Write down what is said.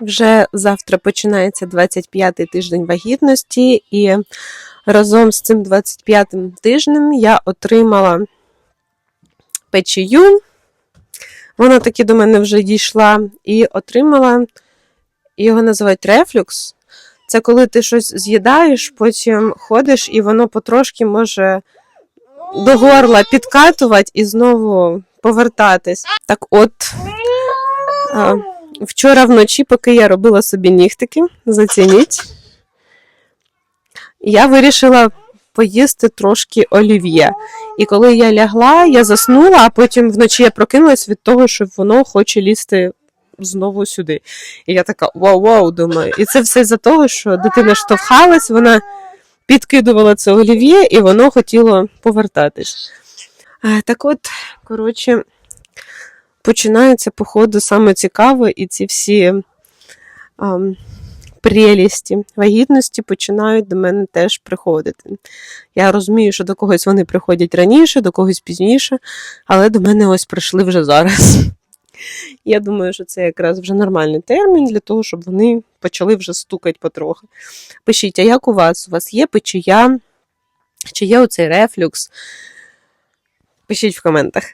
Вже завтра починається 25-й тиждень вагітності, і разом з цим 25-м тижнем я отримала печію. Вона таки до мене вже дійшла і отримала, його називають рефлюкс. Це коли ти щось з'їдаєш, потім ходиш, і воно потрошки може до горла підкатувати і знову повертатись. Так от, а, вчора вночі, поки я робила собі нігтики, зацініть, я вирішила поїсти трошки олів'є. І коли я лягла, я заснула, а потім вночі я прокинулась від того, що воно хоче лізти знову сюди. І я така вау-вау, думаю. І це все за того, що дитина штовхалась, вона підкидувала це олів'є, і воно хотіло повертатись. Е, Так от, коротше, починається, походу, саме цікаве, і ці всі ам, прелісті вагітності починають до мене теж приходити. Я розумію, що до когось вони приходять раніше, до когось пізніше, але до мене ось прийшли вже зараз. Я думаю, що це якраз вже нормальний термін для того, щоб вони почали вже стукати потрохи. Пишіть, а як у вас? У вас є печія? Чи є оцей рефлюкс? Пишіть в коментах.